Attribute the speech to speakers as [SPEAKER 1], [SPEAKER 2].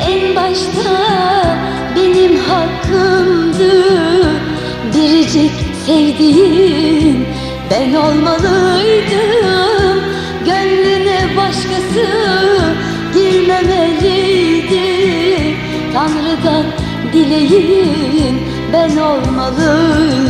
[SPEAKER 1] en başta benim hakkımdı. Biricik sevdiğim ben olmalıydım. Gönlüne başkası girmemeliydi. Tanrı'dan dileğim ben olmalıydım.